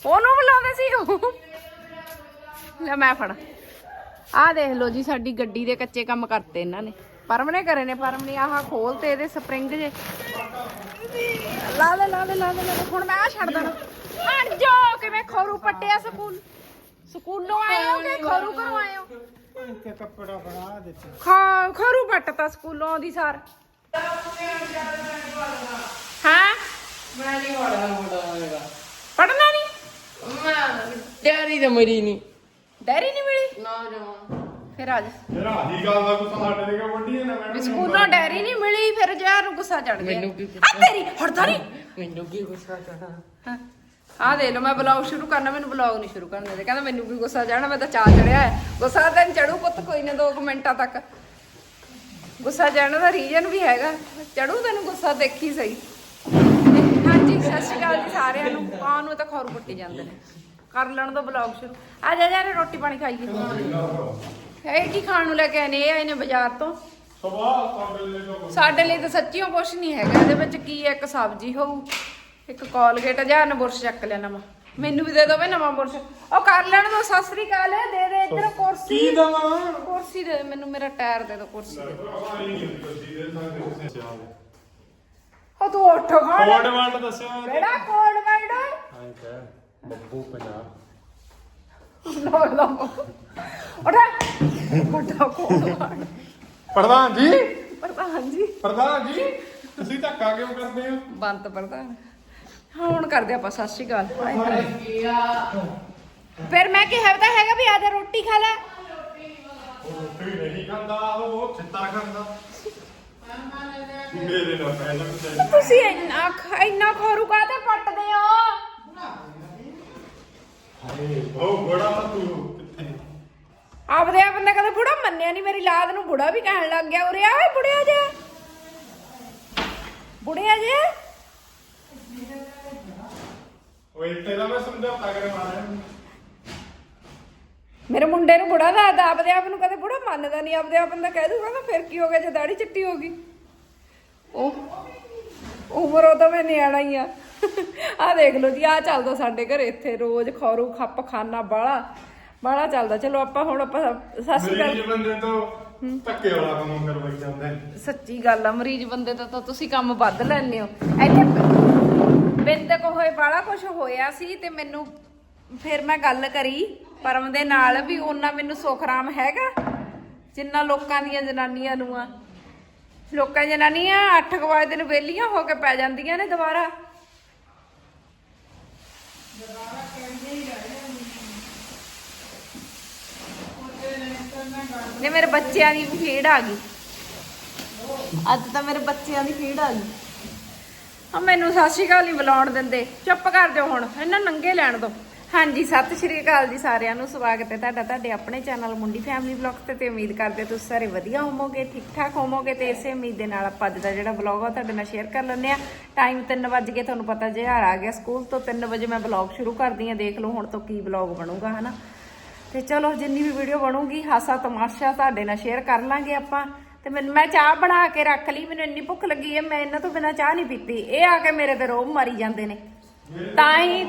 ਉਹਨੂੰ ਬੁਲਾਉਂਦੇ ਸੀ ਉਹ। ਲੈ ਮੈਂ ਫੜ। ਆਹ ਦੇਖ ਲਓ ਜੀ ਸਾਡੀ ਗੱਡੀ ਦੇ ਕੱਚੇ ਕੰਮ ਕਰਤੇ ਇਹਨਾਂ ਨੇ। ਪਰਮ ਨੇ ਕਰੇ ਨੇ ਪਰਮ ਨੇ ਆਹ ਖੋਲਤੇ ਇਹਦੇ ਸਪਰਿੰਗ ਜੇ। ਲਾ ਲੈ ਲਾ ਲੈ ਲਾ ਲੈ ਲਾ ਲੈ। ਹੁਣ ਮੈਂ ਆ ਛੱਡ ਦੇਣਾ। ਹਟ ਜਾ ਕਿਵੇਂ ਖੋਰੂ ਪੱਟਿਆ ਸਕੂਲ। ਸਕੂਲੋਂ ਆਏ ਹੋ ਕਿ ਖੋਰੂ ਘਰੋਂ ਆਏ ਹੋ? ਇੱਥੇ ਕੱਪੜਾ ਬਣਾ ਦਿੱਤਾ ਖਾ ਖਰੂ ਪੱਟਤਾ ਸਕੂਲੋਂ ਆਉਂਦੀ ਸਾਰ। ਹਾਂ? ਮੈਂ ਨਹੀਂ ਹੋਏਗਾ ਪੜਨਾ ਨਹੀਂ? ਮੈਂ ਡੈਡੀ ਤਾਂ ਮਰੀ ਨਹੀਂ ਡੈਰੀ ਨਹੀਂ ਮਿਲੀ? ਨਾ ਜਮਾ ਫਿਰ ਆ ਜਾ। ਫਿਰ ਆਹੀ ਗੱਲ ਦਾ ਗੁੱਸਾ ਸਾਡੇ ਦੇ ਕੇ ਵੱਡੀ ਹੈ ਨਾ ਵੀ ਮੈਡਮ ਸਕੂਲੋਂ ਡੈਰੀ ਨਹੀਂ ਮਿਲੀ ਫਿਰ ਯਾਰ ਨੂੰ ਗੁੱਸਾ ਚੜ ਗਿਆ। ਮੈਨੂੰ ਕੀ ਆ ਤੇਰੀ ਹਟਦਾ ਨਹੀਂ ਮੈਨੂੰ ਕੀ ਗੁੱਸਾ ਚੜਾ ਹਾਂ। ਆ ਦੇ ਲਓ ਮੈਂ ਬਲੌਗ ਸ਼ੁਰੂ ਕਰਨਾ ਮੈਨੂੰ ਬਲੌਗ ਨਹੀਂ ਸ਼ੁਰੂ ਕਰਨ ਦੇ। ਕਹਿੰਦਾ ਮੈਨੂੰ ਵੀ ਗੁੱਸਾ ਚੜਨਾ ਮੈਂ ਤਾਂ ਚਾਹ ਚੜਿਆ ਹੈ। ਗੁੱਸਾ ਤਾਂ ਚੜੂ ਪੁੱਤ ਕੋਈ ਨਾ 2 ਮਿੰਟਾਂ ਤੱਕ। ਗੁੱਸਾ ਚੜਨ ਦਾ ਰੀਜਨ ਵੀ ਹੈਗਾ। ਚੜੂ ਤੈਨੂੰ ਗੁੱਸਾ ਦੇਖੀ ਸਹੀ। ਹਾਂਜੀ ਸਤਿ ਸ਼੍ਰੀ ਅਕਾਲ ਜੀ ਸਾਰਿਆਂ ਨੂੰ। ਆਉਣ ਨੂੰ ਤਾਂ ਖੌਰ ਪੁੱਟੀ ਜਾਂਦੇ ਨੇ। ਕਰ ਲੈਣ ਦੋ ਬਲੌਗ ਸ਼ੁਰੂ। ਆ ਜਾ ਜਾ ਰੋਟੀ ਪਾਣੀ ਖਾਈਏ। ਇਹ ਕੀ ਖਾਣ ਨੂੰ ਲੈ ਕੇ ਆਏ ਨੇ? ਇਹ ਆਏ ਨੇ ਬਾਜ਼ਾਰ ਤੋਂ। ਸਾਡੇ ਲਈ ਤਾਂ ਸੱਚੀਓ ਕੁਛ ਨਹੀਂ ਹੈਗਾ। ਇਹਦੇ ਵਿੱਚ ਕੀ ਹੈ, ਇੱਕ ਸਬਜ਼ੀ ਹੋਊ ਇੱਕ ਕੋਲਗੇਟ ਜਾਂ ਨਾ ਬੁਰਸ਼ ਚੱਕ ਲਿਆ ਨਵਾਂ। ਮੈਨੂੰ ਵੀ ਦੇ ਦੋ ਵੇ ਨਵਾਂ ਬੁਰਸ਼। ਉਹ ਕਰ ਲੈਣ ਦੋ ਸਤਿ ਸ੍ਰੀ ਅਕਾਲ। ਦੇ ਦੇ ਇੱਧਰ ਕੁਰਸੀ। ਕੀ ਦਵਾਂ? ਕੁਰਸੀ ਦੇ, ਮੈਨੂੰ ਮੇਰਾ ਟਾਇਰ ਦੇ ਦੋ ਕੁਰਸੀ ਦੇ। ਉਹ ਤੂੰ ਉੱਠ ਕੋਡ ਵੰਡ ਦੱਸਿਓ ਕਿਹੜਾ ਕੋਡ ਵਰਡ ਹਾਂ ਕਹਿ ਬੱਬੂ ਪੰਜਾਬ। ਲੋ ਲੋ ਉਠਾ। ਕੋਡਾ ਕੋਡ ਵਰਡ ਪ੍ਰਧਾਨ ਜੀ। ਪ੍ਰਧਾਨ ਜੀ। ਪ੍ਰਧਾਨ ਜੀ ਤੁਸੀਂ ਧੱਕਾ ਕਿਉਂ ਕਰਦੇ ਹੋ? ਬੰਤ ਪ੍ਰਧਾਨ। ਹਾਂ ਹੁਣ ਕਰਦੇ ਆਪਾਂ ਸਤਿ ਸ਼੍ਰੀ ਅਕਾਲ। ਫਿਰ ਮੈਂ ਕਿਹਾ ਤਾਂ ਹੈਗਾ ਵੀ ਆ ਜਾ ਰੋਟੀ ਖਾ ਲੈ। ਉਹ ਰੋਟੀ ਨਹੀਂ ਖਾਂਦਾ ਉਹ ਛਿੱਤਰ ਖਾਂਦਾ। ਮੇਰੇ ਨਾਲ ਪਹਿਲਾਂ ਵੀ ਤੁਸੀਂ ਇੰਨਾ ਖ- ਇੰਨਾ ਖੋਰੂ ਕਾਤੇ ਪੱਟਦੇ ਹੋ? ਹਾਏ ਉਹ ਬੜਾ ਤੂੰ ਕਿੱਥੇ? ਆਪਦੇ ਆਪ ਨੇ ਕਦੇ ਬੁੜਾ ਮੰਨਿਆ ਨਹੀਂ ਮੇਰੀ ਲਾਦ ਨੂੰ ਬੁੜਾ ਵੀ ਕਹਿਣ ਲੱਗ ਗਿਆ। ਉਰੇ ਆ ਓਏ ਬੁੜਿਆ ਜੇ। ਬੁੜਿਆ ਜੇ। ਓਏ ਤੇਰਾ ਮੈਂ ਸਮਝੌਤਾ ਕਰੇ ਮਾਰਿਆ ਮੇਰੇ ਮੁੰਡੇ ਨੂੰ ਬੁੜਾ ਦੱਸਦਾ। ਆਪਦੇ ਆਪ ਨੂੰ ਕਦੇ ਬੁੜਾ ਮੰਨਦਾ ਨਹੀਂ ਆਪਦੇ ਆਪ ਨੂੰ ਕਹਿ ਦੂਗਾ ਨਾ ਫਿਰ ਕੀ ਹੋ ਗਿਆ? ਜੇ ਦਾੜੀ ਚਿੱਟੀ ਹੋ ਗਈ। ਉਹ ਉਮਰ ਉਹ ਤਾਂ ਮੈਂ ਨਿਆਣਾ ਹੀ ਆ। ਆ ਦੇਖ ਲਓ ਜੀ ਆ ਚੱਲਦਾ ਸਾਡੇ ਘਰੇ ਇੱਥੇ ਰੋਜ਼ ਖੌਰੂ ਖੱਪ ਖਾਨਾ ਬਾਲਾ ਬਾਲਾ ਚੱਲਦਾ। ਚਲੋ ਆਪਾਂ ਹੁਣ ਆਪਾਂ ਸਤਿ ਸ਼੍ਰੀ ਅਕਾਲ। ਮਰੀਜ਼ ਬੰਦੇ ਤੋਂ ਧੱਕੇ ਵਾਲਾ ਕੰਮ ਕਰਵਾਈ ਜਾਂਦੇ। ਸੱਚੀ ਗੱਲ ਆ ਮਰੀਜ਼ ਬੰਦੇ ਤੋਂ ਤਾਂ ਤੁਸੀਂ ਕੰਮ ਵੱਧ ਲੈਂਦੇ ਹੋ। ਇੱਥੇ ਬਿੰਦ ਕੋ ਹੋਏ ਬਾਲਾ ਕੁਝ ਹੋਇਆ ਸੀ ਤੇ ਮੈਨੂੰ ਫਿਰ ਮੈਂ ਗੱਲ ਕਰੀ ਪਰਮ ਦੇ ਨਾਲ ਵੀ ਉਹਨਾਂ ਮੈਨੂੰ ਸੁਖਰਾਮ ਹੈਗਾ ਜਿੰਨਾ ਲੋਕਾਂ ਦੀਆਂ ਜਨਾਨੀਆਂ ਨੂੰ ਆ। ਲੋਕਾਂ ਜਨਾਨੀਆਂ 8 ਵਜੇ ਨੂੰ ਵਿਹਲੀਆਂ ਹੋ ਕੇ ਪੈ ਜਾਂਦੀਆਂ ਨੇ ਦੁਬਾਰਾ। ਨੇ। ਮੇਰੇ ਬੱਚਿਆਂ ਦੀ ਖੇਡ ਆ ਗਈ। ਅੱਜ ਤਾਂ ਮੇਰੇ ਬੱਚਿਆਂ ਦੀ ਖੇਡ ਆ ਗਈ। ਆ ਮੈਨੂੰ ਸ਼੍ਰੀ ਅਕਾਲ ਨਹੀਂ ਬੁਲਾਉਣ ਦਿੰਦੇ। ਚੁੱਪ ਕਰ ਜਾਓ ਹੁਣ ਇਹਨਾਂ ਨੰਗੇ ਲੈਣ ਦੋ। ਹਾਂਜੀ ਸਤਿ ਸ਼੍ਰੀ ਅਕਾਲ ਜੀ ਸਾਰਿਆਂ ਨੂੰ। ਸਵਾਗਤ ਹੈ ਤੁਹਾਡਾ ਤੁਹਾਡੇ ਆਪਣੇ ਚੈਨਲ ਮੁੰਡੀ ਫੈਮਿਲੀ ਬਲੌਗ ਤੇ ਤੇ ਉਮੀਦ ਕਰਦੇ ਹਾਂ ਤੁਸੀਂ ਸਾਰੇ ਵਧੀਆ ਹੋਵੋਗੇ ਠੀਕ ਠਾਕ ਹੋਵੋਗੇ ਤੇ ਇਸੇ ਉਮੀਦ ਦੇ ਨਾਲ ਆਪਾਂ ਅੱਜ ਦਾ ਜਿਹੜਾ ਬਲੌਗ ਆ ਤੁਹਾਡੇ ਨਾਲ ਸ਼ੇਅਰ ਕਰ ਲੈਂਦੇ ਆ ਟਾਈਮ 3 ਵਜ ਕੇ ਤੁਹਾਨੂੰ ਪਤਾ ਜਿਹਾਰ ਆ ਗਿਆ। ਸਕੂਲ ਤੋਂ 3 ਵਜੇ ਮੈਂ ਬਲੌਗ ਸ਼ੁਰੂ ਕਰਦੀ ਆ ਦੇਖ ਲਓ ਹੁਣ ਤੋਂ ਕੀ ਬਲੌਗ ਬਣੂਗਾ ਹਨਾ। ਤੇ ਚਲੋ ਜਿੰਨੀ ਵੀ ਵੀਡੀਓ ਬਣੂਗੀ ਹਾਸਾ ਤਮਾਸ਼ਾ ਤੁਹਾਡੇ ਨਾਲ ਸ਼ੇਅਰ ਕਰ ਲਾਂਗੇ ਆਪਾਂ। ਤੇ ਮੈਨੂੰ ਮੈਂ ਚਾਹ ਬਣਾ ਕੇ ਰੱਖ ਲਈ ਮੈਨੂੰ ਇੰਨੀ ਭੁੱਖ ਲੱਗੀ ਹੈ ਮੈਂ ਇਹਨਾਂ ਤੋਂ ਬਿਨਾ ਚਾਹ ਨਹੀਂ ਪੀਤੀ। ਇਹ ਆ ਕੇ ਮੇਰੇ ਤੇ ਰੋਬ ਮਾਰੀ ਜਾਂਦੇ ਨੇ। ਤਾਂ ਹੀ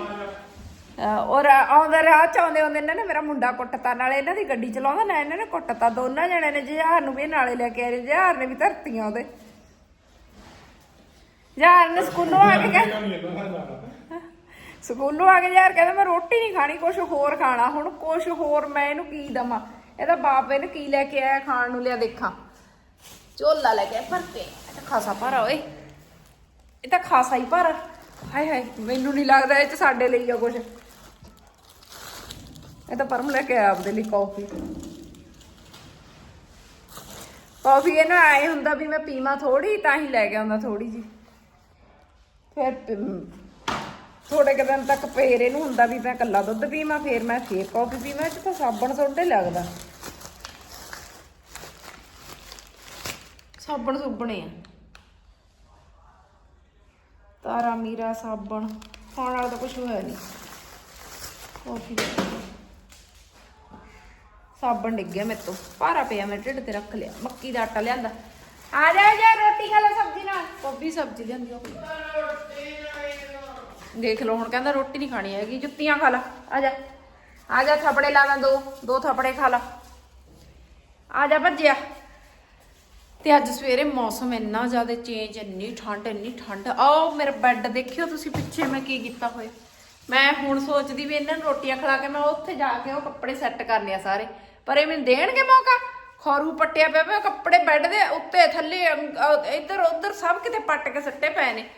ਔਰ ਆਉਂਦੇ ਰਾਹ ਚ ਆਉਂਦੇ ਆਉਂਦੇ ਇਹਨਾਂ ਨੇ ਮੇਰਾ ਮੁੰਡਾ ਕੁੱਟਤਾ, ਨਾਲੇ ਇਹਨਾਂ ਦੀ ਗੱਡੀ ਚਲਾਉਂਦਾ, ਨਾ ਇਹਨਾਂ ਨੇ ਕੁੱਟਤਾ, ਦੋਨਾਂ ਜਣਿਆਂ ਨੇ ਜਹਾਰ ਨੂੰ ਵੀ ਨਾਲੇ ਲੈ ਕੇ ਆਏ ਜਹਾਰ ਨੇ ਵੀ ਧਰਤੀਆਂ ਉਹਦੇ। ਜਹਾਰ ਨੇ ਸਕੂਲੋਂ ਆ ਕੇ ਕਹਿ ਸਕੂਲੋਂ ਆ ਕੇ ਯਾਰ ਕਹਿੰਦਾ, ਮੈਂ ਰੋਟੀ ਨਹੀਂ ਖਾਣੀ ਕੁਝ ਹੋਰ ਖਾਣਾ, ਹੁਣ ਕੁਝ ਹੋਰ ਮੈਂ ਇਹਨੂੰ ਕੀ ਦਵਾਂ? ਇਹਦਾ ਬਾਪ ਇਹਨੂੰ ਕੀ ਲੈ ਕੇ ਆਇਆ ਖਾਣ ਨੂੰ, ਲਿਆ ਦੇਖਾਂ। ਝੋਲਾ ਲੈ ਕੇ ਆਇਆ ਭਰ ਕੇ, ਇਹ ਖਾਸਾ ਭਰਾ ਓਏ। ਇਹ ਤਾਂ ਖਾਸਾ ਹੀ ਭਰ। ਹਾਏ ਹਾਏ, ਮੈਨੂੰ ਨਹੀਂ ਲੱਗਦਾ ਇਹ ਚ ਸਾਡੇ ਲਈ ਆ ਕੁਝ ਇਹ ਤਾਂ ਪਰਮ ਲੈ ਕੇ ਆਇਆ ਆਪਦੇ ਲਈ ਕਾਫੀ ਕਾਫੀ ਇਹ ਨਾ ਆਏ ਹੁੰਦਾ ਵੀ ਮੈਂ ਪੀਵਾਂ ਥੋੜੀ ਤਾਂ ਹੀ ਲੈ ਕੇ ਆਉਂਦਾ ਥੋੜੀ ਜੀ ਫਿਰ ਥੋੜੇ ਕੁ ਦਿਨ ਤੱਕ ਫੇਰ ਇਹਨੂੰ ਹੁੰਦਾ ਵੀ ਮੈਂ ਕੱਲਾ ਦੁੱਧ ਪੀਵਾਂ, ਫੇਰ ਮੈਂ ਫੇਰ ਕਾਫੀ ਪੀਵਾਂ, ਇਹ ਤਾਂ ਸਾਬਣ ਸੋਡੇ ਲੱਗਦਾ। ਸਾਬਣ ਸੁਬਣੇ ਆ। ਤਾਰਾ ਮੀਰਾ ਸਾਬਣ, ਖਾਣ ਵਾਲਾ ਤਾਂ ਕੁਝ ਹੋਇਆ ਨਹੀਂ। ਕਾਫੀ ਸਾਬਣ ਡਿੱਗ ਗਿਆ ਮੇਰੇ ਤੋਂ। ਭਾਰਾ ਪਿਆ ਮੈਂ ਢਿੱਡ ਤੇ ਰੱਖ ਲਿਆ। ਮੱਕੀ ਦਾ ਆਟਾ ਲਿਆਂਦਾ। ਆ ਜਾ ਜਾ ਰੋਟੀ ਖਾ ਲੈ ਸਬਜ਼ੀ ਨਾਲ। ਕੋਬੀ ਸਬਜ਼ੀ ਲਿਆਂਦੀ ਉਹ ਦੇਖ ਲਓ ਹੁਣ ਕਹਿੰਦਾ ਰੋਟੀ ਨਹੀਂ ਖਾਣੀ ਹੈਗੀ ਜੁੱਤੀਆਂ ਖਾ ਲਾ। ਆ ਜਾ। ਆ ਜਾ ਥਪੜੇ ਲਾ ਦਾਂ ਦੋ ਦੋ ਥਪੜੇ ਖਾ ਲਾ। ਆ ਜਾ ਭੱਜਿਆ। ਤੇ ਅੱਜ ਸਵੇਰੇ ਮੌਸਮ ਇੰਨਾ ਜ਼ਿਆਦਾ ਚੇਂਜ ਇੰਨੀ ਠੰਡ ਇੰਨੀ ਠੰਡ। ਆਓ ਮੇਰਾ ਬੈੱਡ ਦੇਖਿਓ ਤੁਸੀਂ ਪਿੱਛੇ ਮੈਂ ਕੀ ਕੀਤਾ ਹੋਇਆ। ਮੈਂ ਹੁਣ ਸੋਚਦੀ ਵੀ ਇਹਨਾਂ ਨੂੰ ਰੋਟੀਆਂ ਖਿਲਾ ਕੇ ਮੈਂ ਉੱਥੇ ਜਾ ਕੇ ਉਹ ਕੱਪੜੇ ਸੈੱਟ ਕਰਨੇ ਆ ਸਾਰੇ। ਪਰ ਇਹ ਮੈਨੂੰ ਦੇਣਗੇ ਮੌਕਾ? ਖਰੂ ਪੱਟਿਆ ਪਿਆ ਪਿਆ, ਕੱਪੜੇ ਬੈੱਡ ਦੇ ਉੱਤੇ, ਥੱਲੇ ਅੰਗ- ਇੱਧਰ, ਉੱਧਰ ਸਭ ਕਿਤੇ ਪੱਟ ਕੇ ਸੱਟੇ ਪਏ ਨੇ।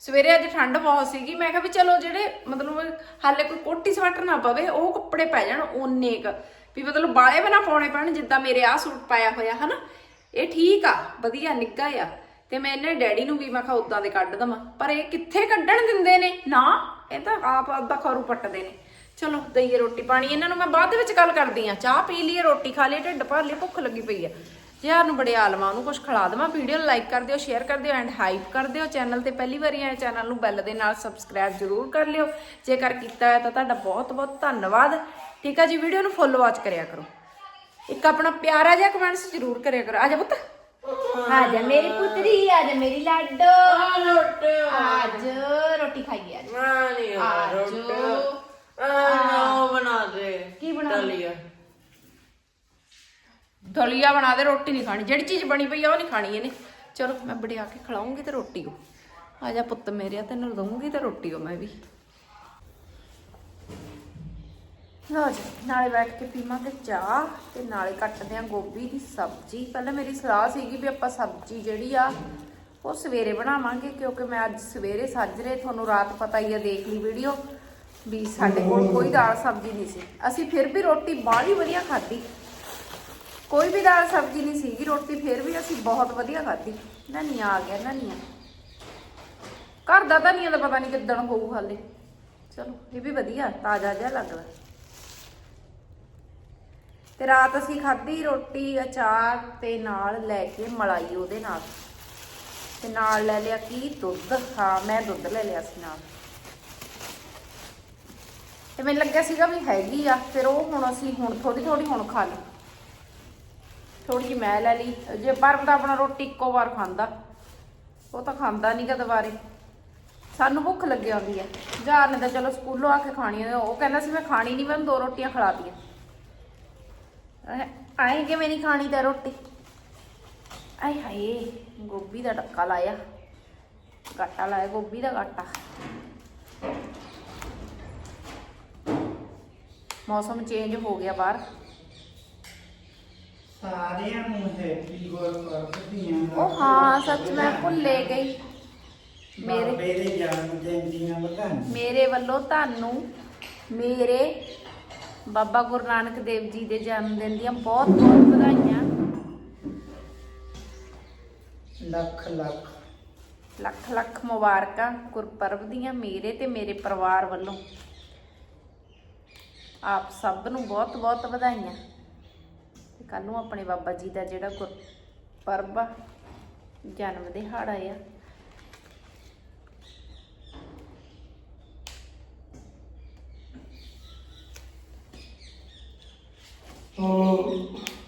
ਸਵੇਰੇ ਅੱਜ ਠੰਡ ਬਹੁਤ ਸੀਗੀ, ਮੈਂ ਕਿਹਾ ਵੀ ਚਲੋ ਜਿਹੜੇ ਮਤਲਬ ਹਾਲੇ ਕੋਈ ਕੋਟੀ ਸਵੈਟਰ ਨਾ ਪਵੇ, ਉਹ ਕੱਪੜੇ ਪੈ ਜਾਣ ਓਨੇ ਕ। ਵੀ ਮਤਲਬ ਬਾਲੇ ਵੀ ਨਾ ਪਾਉਣੇ ਪੈਣ, ਜਿੱਦਾਂ ਮੇਰੇ ਆਹ ਸੂਟ ਪਾਇਆ ਹੋਇਆ, ਹਨਾ? ਇਹ ਠੀਕ ਆ, ਵਧੀਆ, ਨਿੱਘਾ ਆ। ਤੇ ਮੈਂ ਇਹਨਾਂ ਡੈਡੀ ਨੂੰ ਵੀ ਮੈਂ ਕਿਹਾ, ਉਦਾਂ ਦੇ ਕੱਢ ਦਵਾਂ। ਪਰ ਇਹ ਕਿੱਥੇ ਕੱਢਣ ਦਿੰਦੇ ਨੇ? ਨਾ, ਇਹ ਤਾਂ ਆਪ ਆਪਦਾ ਖਰੂ ਪੱਟਦੇ ਨੇ। ਚਲੋ ਦਈਏ ਰੋਟੀ ਪਾਣੀ। ਇਹਨਾਂ ਨੂੰ ਮੈਂ ਬਾਅਦ ਦੇ ਵਿੱਚ ਗੱਲ ਕਰਦੀ ਆ। ਚਾਹ ਪੀ ਲਈਏ ਰੋਟੀ ਖਾ ਲਈਏ ਢਿੱਡ ਭਰ ਲਈ ਭੁੱਖ ਲੱਗੀ ਪਈ ਆ। ਜੇ ਯਾਰ ਨੂੰ ਬੜੇ ਆਲਮਾ ਉਹਨੂੰ ਕੁਝ ਖਿਲਾ ਦੇਵਾਂ। ਵੀਡੀਓ ਨੂੰ ਲਾਈਕ ਕਰ ਦਿਓ ਸ਼ੇਅਰ ਕਰ ਦਿਓ ਐਂਡ ਹਾਈਪ ਕਰ ਦਿਓ। ਚੈਨਲ ਤੇ ਪਹਿਲੀ ਵਾਰੀ ਆਏ ਚੈਨਲ ਨੂੰ ਬੈਲ ਦੇ ਨਾਲ ਸਬਸਕ੍ਰਾਈਬ ਜ਼ਰੂਰ ਕਰ ਲਿਓ। ਜੇਕਰ ਕੀਤਾ ਹੋਇਆ ਤਾਂ ਤੁਹਾਡਾ ਬਹੁਤ ਬਹੁਤ ਧੰਨਵਾਦ। ਠੀਕ ਆ ਜੀ ਵੀਡੀਓ ਨੂੰ ਫੁੱਲ ਵਾਚ ਕਰਿਆ ਕਰੋ। ਇੱਕ ਆਪਣਾ ਪਿਆਰਾ ਜਿਹਾ ਕਮੈਂਟਸ ਜ਼ਰੂਰ ਕਰਿਆ ਕਰੋ। ਆ ਜਾ ਪੁੱਤ। ਆ ਜਾ ਮੇਰੀ ਪੁੱਤਰੀ ਆ ਜਾ ਮੇਰੀ ਲਾਡੋ। ਆ ਰੋਟ ਅੱਜ ਰੋਟੀ ਖਾਈਏ ਮੈਂ ਨਹੀਂ ਆ ਰੋਟ ਜੋ। ਆ ਉਹ ਬਣਾ ਦੇ। ਕੀ ਬਣਾ ਦੇ? ਦਲੀਆ। ਦਲੀਆ ਬਣਾ ਦੇ ਰੋਟੀ ਨਹੀਂ ਖਾਣੀ। ਜਿਹੜੀ ਚੀਜ਼ ਬਣੀ ਪਈ ਆ ਉਹ ਨਹੀਂ ਖਾਣੀ ਇਹਨੇ। ਚਲੋ ਮੈਂ ਬੜਿਆ ਕੇ ਖਿਲਾਉਂਗੀ ਤੇ ਰੋਟੀ ਉਹ। ਆ ਜਾ ਪੁੱਤ ਮੇਰੇ ਤੈਨੂੰ ਦਊਂਗੀ ਤੇ ਰੋਟੀ ਉਹ ਮੈਂ ਵੀ। ਲਓ ਜੀ ਨਾਲੇ ਬੈਠ ਕੇ ਪੀਵਾਂਗੇ ਚਾਹ ਤੇ ਨਾਲੇ ਕੱਟਦੇ ਆ ਗੋਭੀ ਦੀ ਸਬਜ਼ੀ। ਪਹਿਲਾਂ ਮੇਰੀ ਸਲਾਹ ਸੀਗੀ ਵੀ ਆਪਾਂ ਸਬਜ਼ੀ ਜਿਹੜੀ ਆ ਉਹ ਸਵੇਰੇ ਬਣਾਵਾਂਗੇ ਕਿਉਂਕਿ ਮੈਂ ਅੱਜ ਸਵੇਰੇ ਸਾਜਰੇ ਤੁਹਾਨੂੰ ਰਾਤ ਪਤਾ ਹੀ ਆ ਦੇਖ ਲਈ ਵੀਡੀਓ। ਵੀ ਸਾਡੇ ਕੋਲ ਕੋਈ ਦਾਲ ਸਬਜ਼ੀ ਨਹੀਂ ਸੀ। ਅਸੀਂ ਫਿਰ ਵੀ ਰੋਟੀ ਬਾਹਲੀ ਵਧੀਆ ਖਾਧੀ। ਕੋਈ ਵੀ ਦਾਲ ਸਬਜ਼ੀ ਨਹੀਂ ਸੀਗੀ ਰੋਟੀ ਫਿਰ ਵੀ ਅਸੀਂ ਬਹੁਤ ਵਧੀਆ ਖਾਧੀ। ਧਨੀਆ ਆ ਗਿਆ ਧਨੀਆ ਘਰ ਦਾ ਧਨੀਆ ਦਾ ਪਤਾ ਨਹੀਂ ਕਿੱਦਣ ਹੋਊ ਹਾਲੇ। ਚਲੋ ਇਹ ਵੀ ਵਧੀਆ ਤਾਜ਼ਾ ਜਿਹਾ ਲੱਗਦਾ। ਤੇ ਰਾਤ ਅਸੀਂ ਖਾਧੀ ਰੋਟੀ ਅਚਾਰ ਤੇ ਨਾਲ ਲੈ ਕੇ ਮਲਾਈ ਉਹਦੇ ਨਾਲ। ਤੇ ਨਾਲ ਲੈ ਲਿਆ ਕੀ? ਦੁੱਧ। ਹਾਂ ਮੈਂ ਦੁੱਧ ਲੈ ਲਿਆ ਸੀ ਨਾਲ। ਤੇ ਮੈਨੂੰ ਲੱਗਿਆ ਸੀਗਾ ਵੀ ਹੈਗੀ ਆ, ਫਿਰ ਉਹ ਹੁਣ ਅਸੀਂ ਹੁਣ ਥੋੜੀ ਥੋੜੀ ਹੁਣ ਖਾ ਲਈ। ਥੋੜੀ ਜਿਹੀ ਮੈਂ ਲੈ ਲਈ। ਜੇ ਪਰਮ ਤਾਂ ਆਪਣਾ ਰੋਟੀ ਇੱਕੋ ਵਾਰ ਖਾਂਦਾ। ਉਹ ਤਾਂ ਖਾਂਦਾ ਨਹੀਂਗਾ ਦੁਬਾਰੇ। ਸਾਨੂੰ ਭੁੱਖ ਲੱਗੀ ਆਉਂਦੀ ਹੈ ਜਾਰ ਨੇ ਤਾਂ ਚਲੋ ਸਕੂਲੋਂ ਆ ਕੇ ਖਾਣੀ ਉਹ ਕਹਿੰਦਾ ਸੀ ਮੈਂ ਖਾਣੀ ਨਹੀਂ ਮੈਂ ਦੋ ਰੋਟੀਆਂ ਖਿਲਾ ਦੀਆਂ ਆਏ ਕਿ ਮੈਂ ਨਹੀਂ ਖਾਣੀ ਤਾਂ ਰੋਟੀ? ਆਏ ਹਾਏ, ਗੋਭੀ ਦਾ ਟੱਕਾ ਲਾਇਆ। ਗਾਟਾ ਲਾਇਆ, ਗੋਭੀ ਦਾ ਗਾਟਾ ਮੌਸਮ ਚੇਂਜ ਹੋ ਗਿਆ ਬਾਹਰ। ਸਾਰਿਆਂ ਨੂੰ ਹੈਪੀ ਗੁਰਪੁਰਬ ਦੀਆਂ ਉਹ ਹਾਂ ਸੱਚ ਮੈਂ ਭੁੱਲੇ ਗਈ। ਮੇਰੇ ਬਾਬੇ ਦੇ ਜਨਮ ਦਿਨ ਦੀਆਂ ਵਧਾਈਆਂ। ਮੇਰੇ ਵੱਲੋਂ ਤੁਹਾਨੂੰ ਮੇਰੇ ਬਾਬਾ ਗੁਰੂ ਨਾਨਕ ਦੇਵ ਜੀ ਦੇ ਜਨਮ ਦਿਨ ਦੀਆਂ ਬਹੁਤ ਬਹੁਤ ਵਧਾਈਆਂ। ਲੱਖ ਲੱਖ। ਲੱਖ ਲੱਖ ਮੁਬਾਰਕਾਂ ਗੁਰਪੁਰਬ ਦੀਆਂ ਮੇਰੇ ਤੇ ਮੇਰੇ ਪਰਿਵਾਰ ਵੱਲੋਂ। ਆਪ ਸਭ ਨੂੰ ਬਹੁਤ ਬਹੁਤ ਵਧਾਈਆਂ। ਤੇ ਕੱਲ ਨੂੰ ਆਪਣੇ ਬਾਬਾ ਜੀ ਦਾ ਜਿਹੜਾ ਗੁਰਪੁਰਬ ਆ, ਜਨਮ ਦਿਹਾੜਾ ਆ।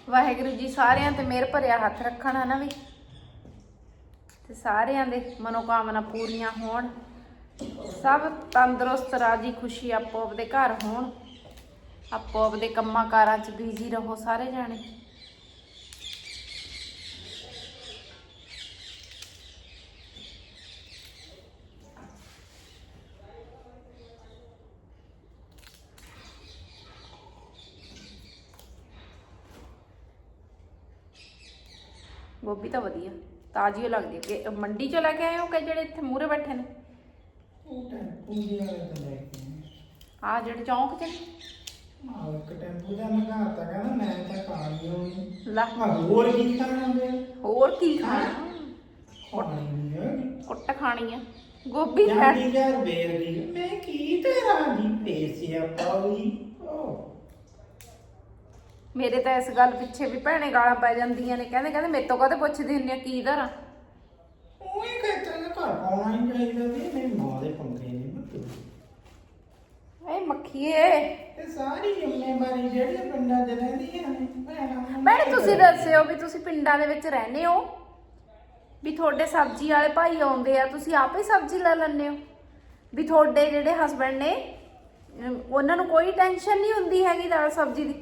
ਵਾਹਿਗੁਰੂ ਜੀ, ਸਾਰਿਆਂ ਤੇ ਮਿਹਰ ਭਰਿਆ ਹੱਥ ਰੱਖਣ ਹਨਾ ਵੀ? ਤੇ ਸਾਰਿਆਂ ਦੇ ਮਨੋਕਾਮਨਾ ਪੂਰੀਆਂ ਹੋਣ। ਸਭ ਤੰਦਰੁਸਤ, ਰਾਜੀ ਖੁਸ਼ੀ ਆਪੋ ਆਪਦੇ ਘਰ ਹੋਣ। ਆਪੋ ਆਪਦੇ ਕੰਮਾਂ ਕਾਰਾਂ 'ਚ ਬਿਜ਼ੀ ਰਹੋ ਸਾਰੇ ਜਾਣੇ। ਗੋਭੀ ਤਾਂ ਵਧੀਆ ਤਾਜ਼ੀ ਓ ਲੱਗਦੀ ਹੈ ਕਿ ਮੰਡੀ ਚੋਂ ਲੈ ਕੇ ਆਏ ਹੋ ਕਿ ਜਿਹੜੇ ਇੱਥੇ ਮੂਹਰੇ ਬੈਠੇ ਨੇ? ਉਹ ਟੈਂਪੂ ਦੀਆਂ ਤਾਂ ਲੈ ਕੇ ਆ ਜਿਹੜੇ ਚੌਂਕ 'ਚ? ਨੇ ਆ ਇੱਕ ਟੈਂਪੂ ਦਾ ਮਗਾਤਾ ਕਹਿੰਦਾ ਮੈਂ ਤਾਂ ਖਾਣੀ ਹੋਣੀ ਲੈ। ਆ ਹੋਰ ਕੀ ਖਾਣਾ ਹੁੰਦੇ ਹੋਰ ਕੀ ਖਾਣਾ? ਖਾਣੀ ਨਹੀਂ ਹੈ ਕੁੱਟ ਖਾਣੀ ਆ। ਗੋਭੀ ਲੈ ਜਾਂਦੀ ਯਾਰ ਬੇਰ ਦੀ। ਮੈਂ ਕੀ ਤੇਰਾ ਜੀ ਪੇਸਿਆ ਪਾਉਈ ਓ ਮੇਰੇ ਤਾਂ ਇਸ ਗੱਲ ਪਿੱਛੇ ਵੀ ਭੈਣੇ ਗਾਲਾਂ ਪੈ ਜਾਂਦੀਆਂ ਨੇ। ਕਹਿੰਦੇ ਕਹਿੰਦੇ ਮੇਰੇ ਤੋਂ ਕਦੇ ਪੁੱਛਦੀ ਆ ਕੀ ਧਰਾਂ? ਉਹੀ ਕਹਿੰਦਾ ਨਾ ਘਰ ਪਾਉਣਾ ਨਹੀਂ ਚਾਹੀਦਾ ਵੀ ਮੇਰੀ ਮਾਂ ਦੇ ਪੰਗੇ ਨਹੀਂ ਮਤਲਬ ਏ ਮੱਖੀਏ। ਇਹ ਸਾਰੀ ਜ਼ਿੰਮੇਵਾਰੀ ਜਿਹੜੀ ਪਿੰਡਾਂ 'ਚ ਰਹਿੰਦੀਆਂ ਨੇ ਭੈਣਾਂ ਭੈਣੇ ਤੁਸੀਂ ਦੱਸਿਓ ਵੀ ਤੁਸੀਂ ਪਿੰਡਾਂ ਦੇ ਵਿੱਚ ਰਹਿੰਦੇ ਹੋ ਵੀ ਤੁਹਾਡੇ ਸਬਜ਼ੀ ਵਾਲੇ ਭਾਈ ਆਉਂਦੇ ਆ ਤੁਸੀਂ ਆਪੇ ਸਬਜ਼ੀ ਲੈ ਲੈਂਦੇ ਹੋ। ਵੀ ਤੁਹਾਡੇ ਜਿਹੜੇ ਹਸਬੰਡ ਨੇ ਅਮ, ਉਹਨਾਂ ਨੂੰ ਕੋਈ ਟੈਨਸ਼ਨ ਨਹੀਂ ਹੁੰਦੀ ਹੈਗੀ ਦਾਲ ਸਬਜ਼ੀ ਦੀ।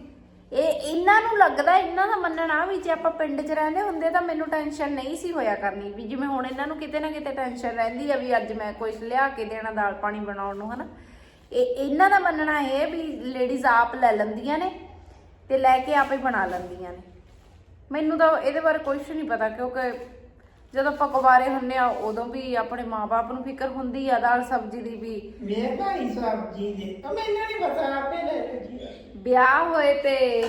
ਇਹ ਇਹਨਾਂ ਨੂੰ ਲੱਗਦਾ ਇਹਨਾਂ ਦਾ ਮੰਨਣਾ ਵੀ ਜੇ ਆਪਾਂ ਪਿੰਡ 'ਚ ਰਹਿੰਦੇ ਹੁੰਦੇ ਤਾਂ ਮੈਨੂੰ ਟੈਨਸ਼ਨ ਨਹੀਂ ਸੀ ਹੋਇਆ ਕਰਨੀ ਵੀ ਜਿਵੇਂ ਹੁਣ ਇਹਨਾਂ ਨੂੰ ਕਿਤੇ ਨਾ ਕਿਤੇ ਟੈਨਸ਼ਨ ਰਹਿੰਦੀ ਆ ਵੀ ਅੱਜ ਮੈਂ ਕੁਝ ਲਿਆ ਕੇ ਦੇਣਾ ਦਾਲ ਪਾਣੀ ਬਣਾਉਣ ਨੂੰ ਹਨਾ? ਇਹ ਇਹਨਾਂ ਦਾ ਮੰਨਣਾ ਇਹ ਵੀ ਲੇਡੀਜ਼ ਆਪ ਲੈ ਲੈਂਦੀਆਂ ਨੇ ਤੇ ਲੈ ਕੇ ਆਪੇ ਬਣਾ ਲੈਂਦੀਆਂ ਨੇ। ਮੈਨੂੰ ਤਾਂ ਇਹਦੇ ਬਾਰੇ ਕੁਝ ਨਹੀਂ ਪਤਾ ਕਿਉਂਕਿ ਜਦੋਂ ਆਪਾਂ ਕੁਵਾਰੇ ਹੁੰਨੇ ਆ ਉਦੋਂ ਵੀ ਆਪਣੇ ਮਾਪੇ ਨੂੰ ਫਿਕਰ ਹੁੰਦੀ ਆ ਦਾਲ ਸਬਜ਼ੀ ਦੀ ਵੀ। ਮੇਰੇ ਭਾਈ ਸਬਜੀ ਦੇ ਤਾਂ ਮੈਨੂੰ ਨਹੀਂ ਪਤਾ ਆਪੇ ਲੈ ਲੈ ਜੀ। ਵਿਆਹ ਹੋਏ ਤੇ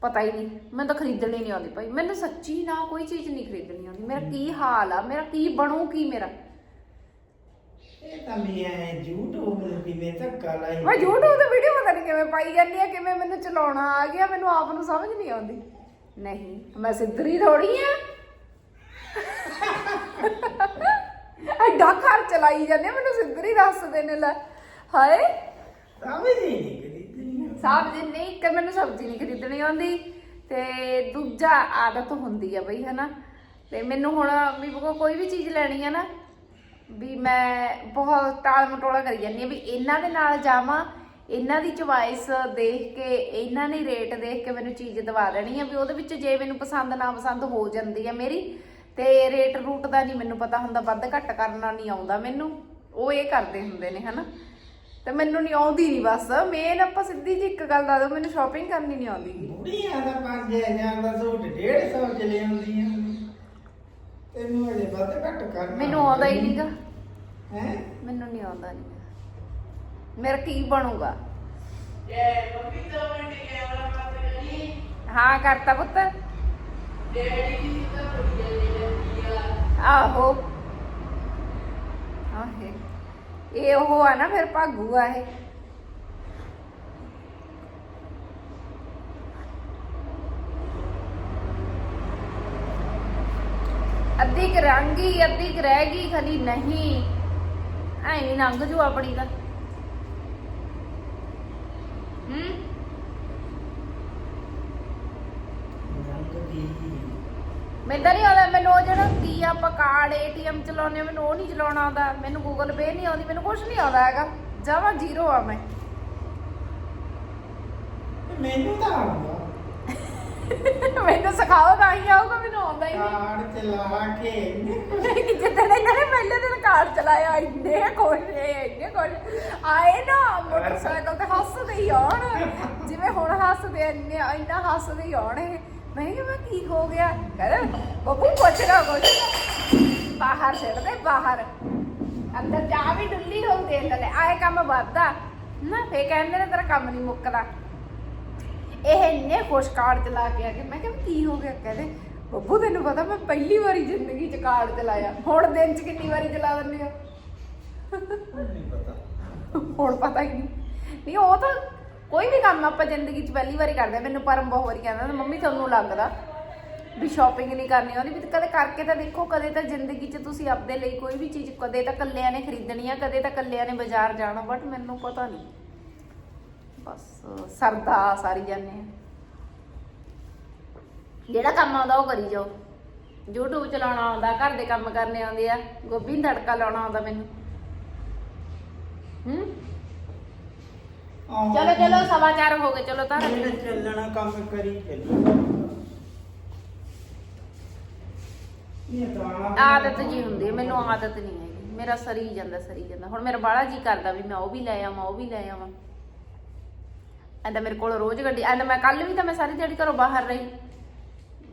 ਪਤਾ ਹੀ ਨਹੀਂ ਮੈਨੂੰ ਤਾਂ ਖਰੀਦਣੀ ਨਹੀਂ ਆਉਂਦੀ ਭਾਈ। ਮੈਨੂੰ ਸੱਚੀ ਨਾ ਕੋਈ ਚੀਜ਼ ਨਹੀਂ ਖਰੀਦਣੀ ਆਉਂਦੀ। ਮੇਰਾ ਕੀ ਹਾਲ ਆ? ਮੇਰਾ ਕੀ ਬਣੂ ਕੀ ਮੇਰਾ? ਮੈਂ YouTube ਨੂੰ ਵੀ ਮੈਂ ਧੱਕਾ ਲਾਈ ਮੈਂ YouTube ਤੇ ਵੀਡੀਓ ਪਤਾ ਨਹੀਂ ਕਿਵੇਂ ਪਾਈ ਜਾਂਦੀ ਆ ਕਿਵੇਂ ਮੈਨੂੰ ਚਲਾਉਣਾ ਆ ਗਿਆ ਮੈਨੂੰ ਆਪ ਨੂੰ ਸਮਝ ਨਹੀਂ ਆਉਂਦੀ। ਨਹੀਂ ਮੈਂ ਸਿੱਧਰੀ ਥੋੜੀ ਆ। ਐਡਾ ਘਰ ਚਲਾਈ ਜਾਂਦੇ ਮੈਨੂੰ ਸਿੱਧਰੀ ਦੱਸਦੇ ਨੇ ਲੈ। ਹਾਏ। ਸਮਝ ਹੀ ਨਹੀਂ ਕਰੀ ਸਬਜ਼ੀ ਨਹੀਂ ਕਿ ਮੈਨੂੰ ਸਬਜ਼ੀ ਨਹੀਂ ਖਰੀਦਣੀ ਆਉਂਦੀ ਤੇ ਦੂਜਾ ਆਦਤ ਹੁੰਦੀ ਆ ਬਈ ਹਨਾ। ਤੇ ਮੈਨੂੰ ਹੁਣ ਵੀ ਕੋਈ ਵੀ ਚੀਜ਼ ਲੈਣੀ ਆ ਨਾ ਵੀ ਮੈਂ ਬਹੁਤ ਟਾਲ ਮਟੋਲਾ ਕਰੀ ਜਾਂਦੀ ਆ ਵੀ ਇਹਨਾਂ ਦੇ ਨਾਲ ਜਾਵਾਂ, ਇਹਨਾਂ ਦੀ ਚੁਆਇਸ ਦੇਖ ਕੇ, ਇਹਨਾਂ ਨੇ ਰੇਟ ਦੇਖ ਕੇ ਮੈਨੂੰ ਚੀਜ਼ ਦਵਾ ਦੇਣੀ ਆ ਵੀ ਉਹਦੇ ਵਿੱਚ ਜੇ ਮੈਨੂੰ ਪਸੰਦ ਨਾ ਪਸੰਦ ਹੋ ਜਾਂਦੀ ਆ ਮੇਰੀ, ਤੇ ਰੇਟ ਰੂਟ ਦਾ ਨਹੀਂ ਮੈਨੂੰ ਪਤਾ ਹੁੰਦਾ, ਵੱਧ ਘੱਟ ਕਰਨਾ ਨਹੀਂ ਆਉਂਦਾ ਮੈਨੂੰ, ਉਹ ਇਹ ਕਰਦੇ ਹੁੰਦੇ ਨੇ, ਹਨਾ ਤੇ ਮੈਨੂੰ ਨਹੀਂ ਆਉਂਦੀ ਨਹੀਂ ਬਸ ਮੇਨ ਆਪਾਂ ਸਿੱਧੀ ਜੀ ਇੱਕ ਗੱਲ ਦੱਸ ਦੋ ਮੈਨੂੰ ਸ਼ਾਪਿੰਗ ਕਰਨੀ ਨਹੀਂ ਆਉਂਦੀ ਗੀ। ਬੁੜੀਆਂ ਦਾ 5000 ਦਾ ਸੂਟ 150 ਚ ਲੈ ਆਉਂਦੀਆਂ ਤੈਨੂੰ ਅਜੇ ਵੱਧ ਘੱਟ ਕਰਨਾ ਮੈਨੂੰ ਆਉਂਦਾ ਹੀ ਨਹੀਂਗਾ ਹੈ? ਮੈਨੂੰ ਨਹੀਂ ਆਉਂਦਾ ਨਹੀਂ ਮੇਰਾ ਕੀ ਬਣੂਗਾ? ਮੰਮੀ ਕਰੀ। ਹਾਂ ਕਰਤਾ ਪੁੱਤ। ਡੈਡੀ ਦੀ ਤਾਂ ਬੜੀ ਜਲਦੀ ਜਾਂਦੀ ਆ। ਆਹੋ। ਆਹੇ। ਇਹ ਉਹ ਆ ਨਾ ਫਿਰ ਭਾਗੂ ਆ ਇਹ। ਅੱਧੀ ਕੁ ਰੰਗੀ ਅੱਧੀ ਕੁ ਰਹਿ ਗਈ ਖਲੀ ਨਹੀਂ। ਐਵੇਂ ਲੰਘ ਜੂ ਆਪਣੀ ਦਾ ਹੂੰ? ਮੈਨੂੰ ਤਾਂ ਨਹੀਂ ਆਉਂਦਾ ਮੈਨੂੰ ਉਹ ਜਿਹੜਾ ਕੀ ਆ ਆਪਾਂ ਕਾਰਡ ਏਟੀਐਮ ਚਲਾਉਂਦੇ ਆ, ਮੈਨੂੰ ਉਹ ਨਹੀਂ ਚਲਾਉਣਾ ਆਉਂਦਾ। ਮੈਨੂੰ ਗੂਗਲ ਪੇ ਨਹੀਂ ਆਉਂਦੀ ਮੈਨੂੰ ਕੁਝ ਨਹੀਂ ਆਉਂਦਾ ਹੈਗਾ। ਜਮਾ ਜ਼ੀਰੋ ਆ ਮੈਂ। ਮੈਨੂੰ ਤਾਂ ਆਉਂਦਾ। ਮੈਨੂੰ ਸਿਖਾਓ ਤਾਂ ਹੀ ਆਊਗਾ ਮੈਨੂੰ ਆਉਂਦਾ ਹੀ ਨਹੀਂ। ਕਾਰਡ ਚਲਾ ਕੇ ਜਿੱਦਾਂ ਦਾ ਇਹਨਾਂ ਨੇ ਪਹਿਲੇ ਦਿਨ ਕਾਰਡ ਚਲਾਇਆ ਇੰਨੇ ਖੁਸ਼ ਨੇ ਇੰਨੇ ਖੁਸ਼। ਆਏ ਨਾ ਮੋਟਰਸਾਈਕਲ ਤੇ ਹੱਸਦੇ ਹੀ ਆਉਣ। ਜਿਵੇਂ ਹੁਣ ਹੱਸਦੇ ਆ, ਇੰਨੇ ਇੰਨਾ ਹੱਸਦੇ ਹੀ ਆਉਣ ਇਹ। ਮੈਂ ਕਿਹਾ ਮੈਂ ਕੀ ਹੋ ਗਿਆ? ਕਹਿੰਦਾ ਬੱਬੂ ਪੁੱਛ ਨਾ ਕੁਛ ਬਾਹਰ ਛੱਡਦੇ ਬਾਹਰ। ਅੰਦਰ ਜਾ ਵੀ ਡੁੱਲੀ ਹੋ ਦੇ ਲੈ ਆਏ ਕੰਮ ਵੱਧਦਾ। ਨਾ ਫੇ ਕਹਿੰਦੇ ਨੇ ਤੇਰਾ ਕੰਮ ਨਹੀਂ ਮੁੱਕਦਾ। ਇਹ ਇੰਨੇ ਖੁਸ਼ ਕਾਰਡ ਚਲਾ ਕੇ ਆ ਕੇ ਮੈਂ ਕਿਹਾ ਵੀ ਕੀ ਹੋ ਗਿਆ ਕਹਿੰਦੇ ਬੱਬੂ ਤੈਨੂੰ ਪਤਾ ਮੈਂ ਪਹਿਲੀ ਵਾਰੀ ਜ਼ਿੰਦਗੀ 'ਚ ਕਾਰਡ ਚਲਾਇਆ। ਹੁਣ ਦਿਨ 'ਚ ਕਿੰਨੀ ਵਾਰੀ ਚਲਾ ਦਿੰਦੇ ਆ? ਨਹੀਂ ਪਤਾ। ਹੁਣ ਪਤਾ ਹੀ ਨਹੀਂ। ਨਹੀਂ ਉਹ ਤਾਂ ਕੋਈ ਵੀ ਕੰਮ ਆਪਾਂ ਜ਼ਿੰਦਗੀ 'ਚ ਪਹਿਲੀ ਵਾਰੀ ਕਰਦੇ ਆ। ਮੈਨੂੰ ਪਰਮ ਬਹੁਤ ਵਾਰੀ ਕਹਿੰਦਾ ਹੁੰਦਾ, ਮੰਮੀ ਤੁਹਾਨੂੰ ਲੱਗਦਾ ਵੀ ਸ਼ਾਪਿੰਗ ਨਹੀਂ ਕਰਨੀ ਆਉਂਦੀ? ਵੀ ਕਦੇ ਕਰਕੇ ਤਾਂ ਦੇਖੋ ਕਦੇ ਤਾਂ ਜ਼ਿੰਦਗੀ 'ਚ ਤੁਸੀਂ ਆਪਦੇ ਲਈ ਕੋਈ ਵੀ ਚੀਜ਼ ਕਦੇ ਤਾਂ ਕੱਲਿਆਂ ਨੇ ਖਰੀਦਣੀ ਆ ਕਦੇ ਤਾਂ ਕੱਲਿਆਂ ਨੇ ਬਾਜ਼ਾਰ ਜਾਣਾ ਬਟ ਮੈਨੂੰ ਪਤਾ ਨਹੀਂ। ਬਸ ਸਰਦਾ ਸਾਰੀ ਜਾਂਦੇ ਆ। ਜਿਹੜਾ ਕੰਮ ਆਉਂਦਾ ਉਹ ਕਰੀ ਜਾਓ। YouTube ਚਲਾਉਣਾ ਆਉਂਦਾ ਘਰ ਦੇ ਕੰਮ ਕਰਨੇ ਆਉਂਦੇ ਆ। ਗੋਭੀ ਨੂੰ ਤੜਕਾ ਲਾਉਣਾ ਆਉਂਦਾ ਮੈਨੂੰ। ਹੂੰ? ਚਲੋ ਚਲੋ ਸਵਾ ਚਾਰ ਹੋ ਗਏ ਚਲੋ ਤਾਂ। ਜਿਹੜੇ ਚੱਲਣਾ ਕੰਮ ਕਰੀ ਇਹ ਤਾਂ ਆਦਤ ਜੀ ਹੁੰਦੀ ਹੈ ਮੈਨੂੰ ਆਦਤ ਨਹੀਂ ਹੈਗੀ। ਮੇਰਾ ਸਰੀ ਜਾਂਦਾ ਸਰੀ ਜਾਂਦਾ। ਹੁਣ ਮੇਰਾ ਬਾਲਾ ਜੀ ਕਰਦਾ ਵੀ ਮੈਂ ਉਹ ਵੀ ਲੈ ਆਵਾਂ ਉਹ ਵੀ ਲੈ ਆਵਾਂ। ਐਂਦਾ ਮੇਰੇ ਕੋਲ ਰੋਜ਼ ਗੱਡੀ ਐਂਦਾ ਮੈਂ ਕੱਲ ਵੀ ਤਾਂ ਮੈਂ ਸਾਰੀ ਦਿਹਾੜੀ ਘਰੋਂ ਬਾਹਰ ਰਹੀ।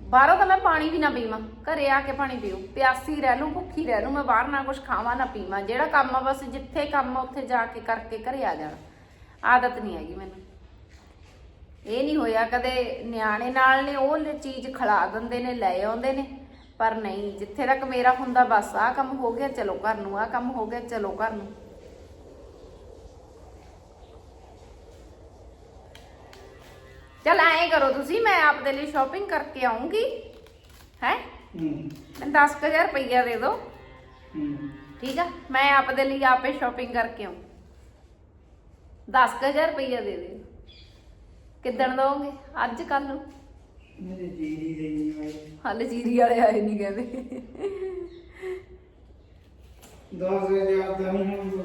ਬਾਹਰੋਂ ਤਾਂ ਮੈਂ ਪਾਣੀ ਵੀ ਨਾ ਪੀਵਾਂ, ਘਰੇ ਆ ਕੇ ਪਾਣੀ ਪੀਓ। ਪਿਆਸੀ ਰਹਿ ਲੂੰ, ਭੁੱਖੀ ਰਹਿ ਲੂੰ, ਮੈਂ ਬਾਹਰ ਨਾ ਕੁਝ ਖਾਵਾਂ ਨਾ ਪੀਵਾਂ। ਜਿਹੜਾ ਕੰਮ ਆ ਬਸ ਜਿੱਥੇ ਕੰਮ ਆ ਉੱਥੇ ਜਾ ਕੇ ਕਰਕੇ ਘਰੇ ਆ ਜਾਣਾ। ਆਦਤ ਨਹੀਂ ਹੈਗੀ ਮੈਨੂੰ। ਇਹ ਨਹੀਂ ਹੋਇਆ ਕਦੇ ਨਿਆਣੇ ਨਾਲ ਨੇ, ਉਹ ਚੀਜ਼ ਖਿਲਾ ਦਿੰਦੇ ਨੇ, ਲੈ ਆਉਂਦੇ ਨੇ। ਪਰ ਨਹੀਂ, ਜਿੱਥੇ ਤੱਕ ਮੇਰਾ ਹੁੰਦਾ ਬਸ ਆਹ ਕੰਮ ਹੋ ਗਿਆ, ਚਲੋ ਘਰ ਨੂੰ, ਆਹ ਕੰਮ ਹੋ ਗਿਆ, ਚਲੋ ਘਰ ਨੂੰ। ਚਲ ਐਂ ਕਰੋ ਤੁਸੀਂ ਮੈਂ ਆਪਦੇ ਲਈ ਸ਼ਾਪਿੰਗ ਕਰਕੇ ਆਉਂਗੀ। ਹੈ? ਹੂੰ। ਮੈਨੂੰ 10000 ਰੁਪਈਆ ਦੇ ਦਿਓ। ਹੂੰ। ਠੀਕ ਆ? ਮੈਂ ਆਪਦੇ ਲਈ ਆਪੇ ਸ਼ਾਪਿੰਗ ਕਰਕੇ ਆਉਂ। 10000 ਰੁਪਈਆ ਦੇ ਦਿਓ। ਕਿੱਦਣ ਦੋਗੇ ਅੱਜ ਕੱਲ ਨੂੰ ਮੇਰੇ ਜੀਰੀ ਦੇ ਨਹੀਂ ਆਏ। ਹਾਲੇ ਜੀਰੀ ਵਾਲੇ ਆਏ ਨਹੀਂ ਕਹਿੰਦੇ। 10000 ਦਾ ਨਹੀਂ ਹੁਣ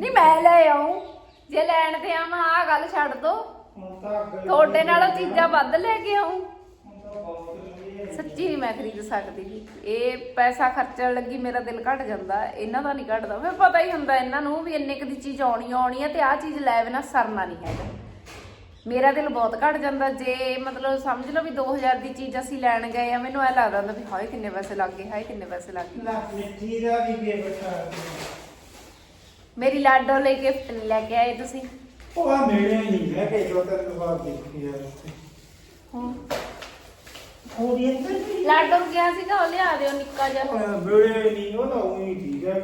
ਨਹੀਂ ਮੈਂ ਲੈ ਆਉਂ। ਜੇ ਲੈਣ ਤੇ ਆਵਾਂ ਆ ਗੱਲ ਛੱਡ ਦੋ। ਹੁਣ ਤਾਂ ਅੱਗ ਲੱਗੀ ਤੁਹਾਡੇ ਨਾਲੋਂ ਚੀਜ਼ਾਂ ਵੱਧ ਲੈ ਕੇ ਆਉਂ ਹੁਣ ਤਾਂ ਬਹੁਤ ਵਧੀਆ ਸੱਚੀ ਨਹੀਂ ਮੈਂ ਖਰੀਦ ਸਕਦੀ। ਇਹ ਪੈਸਾ ਖਰਚਣ ਲੱਗੀ ਮੇਰਾ ਦਿਲ ਘਟ ਜਾਂਦਾ। ਇਹਨਾਂ ਦਾ ਨਹੀਂ ਘਟਦਾ। ਫਿਰ ਪਤਾ ਹੀ ਹੁੰਦਾ ਇਹਨਾਂ ਨੂੰ ਵੀ ਇੰਨੇ ਕੁ ਦੀ ਚੀਜ਼ ਆਉਣੀ ਆਉਣੀ ਹੈ ਤੇ ਆਹ ਚੀਜ਼ ਲੈ ਬਿਨਾ ਸਰਨਾ ਨਹੀਂ ਹੈਗਾ। ਮੇਰਾ ਦਿਲ ਬਹੁਤ ਘਟ ਜਾਂਦਾ। ਜੇ ਮਤਲਬ ਸਮਝ ਲਓ ਵੀ 2000 ਦੀ ਚੀਜ਼ ਅਸੀਂ ਲੈਣ ਗਏ ਆ ਮੈਨੂੰ ਐ ਲੱਗਦਾ ਹੁੰਦਾ ਵੀ ਹਾਏ ਕਿੰਨੇ ਪੈਸੇ ਲੱਗ ਗਏ ਹਾਏ ਕਿੰਨੇ ਪੈਸੇ ਲੱਗ ਗਏ। ਨਾ ਮਿੱਠੀ ਦਾ ਵੀ ਕੇ ਬਤਾ ਮੇਰੀ ਲਾਡੋ ਲਈ ਗਿਫਟ ਨਹੀਂ ਲੈ ਕੇ ਆਏ ਤੁਸੀਂ। ਉਹ ਆ ਮੇਰੇ ਨਹੀਂ ਹੈ ਕਿ ਦੋ ਤਿੰਨ ਵਾਰ ਦੇਖੀ ਉੱਥੇ। ਹਾਂ ਉਹ ਵੀ ਇੱਥੇ ਨਹੀਂ। ਲਾਡੋ ਕਿਹਾ ਸੀਗਾ ਉਹ ਲਿਆ ਦਿਓ ਨਿੱਕਾ ਜਿਹਾ। ਮੇਰੇ ਨਹੀਂ ਉਹ ਤਾਂ ਉਹੀ ਠੀਕ ਹੈ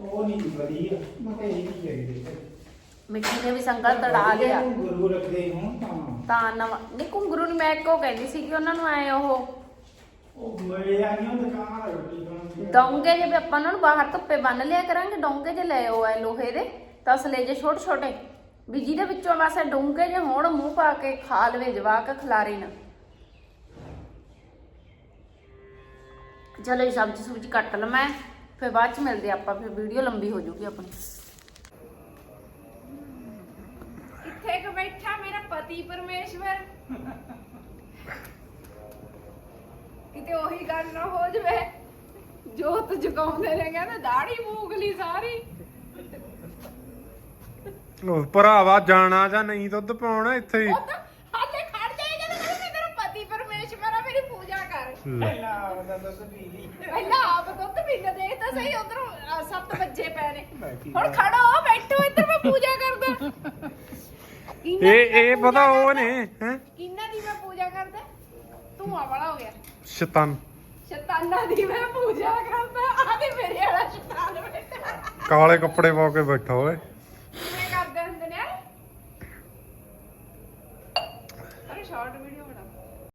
ਉਹ ਨਹੀਂ ਵਧੀਆ। ਮੈਂ ਕਿਹਾ ਇਹ ਮਿੱਠੀ ਨੇ ਵੀ ਸੰਗਲ ਤੜਾ ਲਿਆ। ਗੁਰੂ ਰੱਖਦੇ ਹੁਣ ਤਾਂ। ਤਾਂ ਨਵਾਂ ਨਹੀਂ ਘੁੰਗਰੂ ਨੂੰ ਮੈਂ ਇੱਕੋ ਕਹਿੰਦੀ ਸੀ ਕਿ ਉਹਨਾਂ ਨੂੰ ਐ ਉਹ ਉਹ ਦੁਕਾਨ ਰੋਟੀ ਖਾਣ ਡੋਂਗੇ ਜੇ ਵੀ ਆਪਾਂ ਉਹਨਾਂ ਨੂੰ ਬਾਹਰ ਧੁੱਪੇ ਬੰਨ ਲਿਆ ਕਰਾਂਗੇ ਡੋਂਗੇ ਜੇ ਲੈ ਆਓ ਐ ਲੋਹੇ ਦੇ ਤਸਲੇ ਜੇ ਛੋਟੇ ਛੋਟੇ ਵੀ ਜਿਹਦੇ ਵਿੱਚੋਂ ਬਸ ਡੋਂਗੇ ਜੇ ਹੋਣ ਮੂੰਹ ਪਾ ਕੇ ਖਾ ਲਵੇ ਜਵਾਕ ਖਲਾਰੇ ਨਾ। ਚਲੋ ਜੀ ਸਬਜ਼ੀ ਸੁਬਜ਼ੀ ਕੱਟ ਲਵਾਂ ਫਿਰ ਬਾਅਦ ਚ ਮਿਲਦੇ ਆਪਾਂ ਫਿਰ ਵੀਡੀਓ ਲੰਬੀ ਹੋ ਜੂਗੀ ਆਪਣੀ। ਕਿੱਥੇ ਕ ਬੈਠਾ ਮੇਰਾ ਪਤੀ ਪਰਮੇਸ਼ਵਰ? ਕਿਤੇ ਉਹੀ ਗੱਲ ਨਾ ਹੋ ਜਵੇ। ਜੋਤ ਜਗਾਉਂਦੇ ਨੇ ਕਹਿੰਦੇ ਦਾੜੀ ਮੂਗਲੀ ਸਾਰੀ। ਉਹ ਭਰਾਵਾ ਜਾਣਾ ਜਾਂ ਨਹੀਂ ਦੁੱਧ ਪਾਉਣਾ ਇੱਥੇ ਹੀ। ਉਹ ਤਾਂ ਹਾਲੇ ਖੜ ਜਾਏਗਾ ਤੇ ਕਹਿੰਦੇ ਮੇਰਾ ਪਤੀ ਪਰਮੇਸ਼ਵਰ ਆ ਮੇਰੀ ਪੂਜਾ ਕਰ। ਲੈ। ਪੀ ਲਈ। ਪਹਿਲਾਂ ਆਪ ਦੁੱਧ ਪੀਂਦਾ ਦੇਖ ਤਾਂ ਸਹੀ ਉਧਰ 7 ਵਜੇ ਪਏ ਨੇ। ਬੈਠੀ ਹੁਣ ਖੜੋ ਬੈਠੋ ਇੱਧਰ ਮੈਂ ਪੂਜਾ ਕਰਦਾ। ਇਹ ਇਹ ਪਤਾ ਉਹ? ਨੇ ਹੈ? ਕਿਹਨਾਂ ਦੀ ਮੈਂ ਪੂਜਾ ਕਰਦਾ? ਧੂਆ ਵਾਲਾ ਹੋ ਗਿਆ। ਸ਼ੈਤਾਨ। ਸ਼ੈਤਾਨਾਂ ਦੀ ਮੈਂ ਪੂਜਾ ਕਰਦਾ ਆਦੇ ਮੇਰੇ ਵਾਲਾ ਸ਼ੈਤਾਨ ਬੈਠਾ ਕਾਲੇ ਕੱਪੜੇ ਪਾ ਕੇ ਬੈਠਾ ਓਏ।